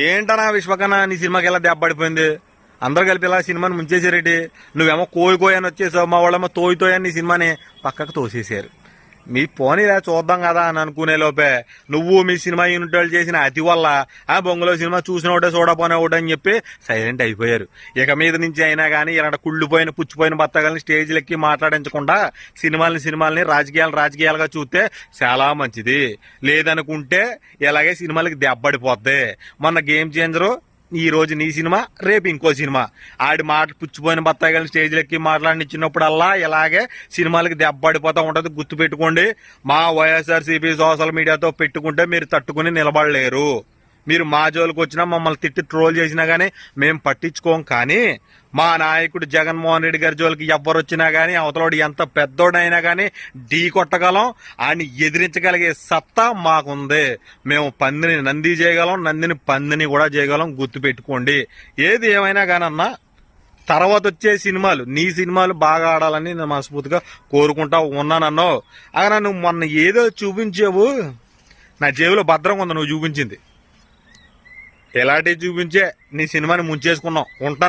ఏంటనా విశ్వకన్నా నీ సినిమాకి ఎలా దెబ్బడిపోయింది అందరు కలిపి ఇలా సినిమాని ముంచేసారేటి నువ్వేమో కోయి వచ్చేసావు మా వాళ్ళేమో తోయి నీ సినిమాని పక్కకు తోసేసారు మీ పోనీలా చూద్దాం కదా అని అనుకునే లోపే నువ్వు మీ సినిమా యూనిట్ వాళ్ళు చేసిన అతి వల్ల ఆ బొంగలో సినిమా చూసిన ఒకటే చూడపోనే ఒకటి అని చెప్పి సైలెంట్ అయిపోయారు. ఇక మీద నుంచి అయినా కానీ ఇలాంటి కుళ్ళిపోయిన పుచ్చిపోయిన బత్తగాలని స్టేజ్లెక్కి మాట్లాడించకుండా సినిమాలని సినిమాలని రాజకీయాలు రాజకీయాలుగా చూస్తే చాలా మంచిది. లేదనుకుంటే ఇలాగే సినిమాలకి దెబ్బడిపోద్ది మొన్న గేమ్ చేంజరు ఈ రోజు నీ సినిమా రేపు ఇంకో సినిమా. ఆడి మాట పుచ్చిపోయిన బత్తాయిలు స్టేజ్లు ఎక్కి మాట్లాడినిచ్చినప్పుడల్లా ఇలాగే సినిమాలకి దెబ్బడిపోతూ ఉంటుంది. గుర్తు పెట్టుకోండి మా వైఎస్ఆర్సీపీ సోషల్ మీడియాతో పెట్టుకుంటే మీరు తట్టుకుని నిలబడలేరు. మీరు మా జోలికి వచ్చినా మమ్మల్ని తిట్టి ట్రోల్ చేసినా కానీ మేము పట్టించుకోం కానీ మా నాయకుడు జగన్మోహన్ రెడ్డి గారి జోలికి ఎవ్వరు వచ్చినా కానీ అవతలోడు ఎంత పెద్దోడైనా కానీ ఢీ కొట్టగలం ఆయన్ని ఎదిరించగలిగే సత్తా మాకుంది. మేము పందిని నంది చేయగలం నందిని పందిని కూడా చేయగలం గుర్తుపెట్టుకోండి. ఏది ఏమైనా కానన్నా తర్వాత వచ్చే సినిమాలు నీ సినిమాలు బాగా ఆడాలని నేను మనస్ఫూర్తిగా కోరుకుంటా ఉన్నానన్నావు. అలా నువ్వు మొన్న ఏదో చూపించావు నా జేబులో భద్రంగా ఉంది నువ్వు చూపించింది. ఎలాంటివి చూపించే నీ సినిమాని ముంచేసుకున్నావు ఉంటాను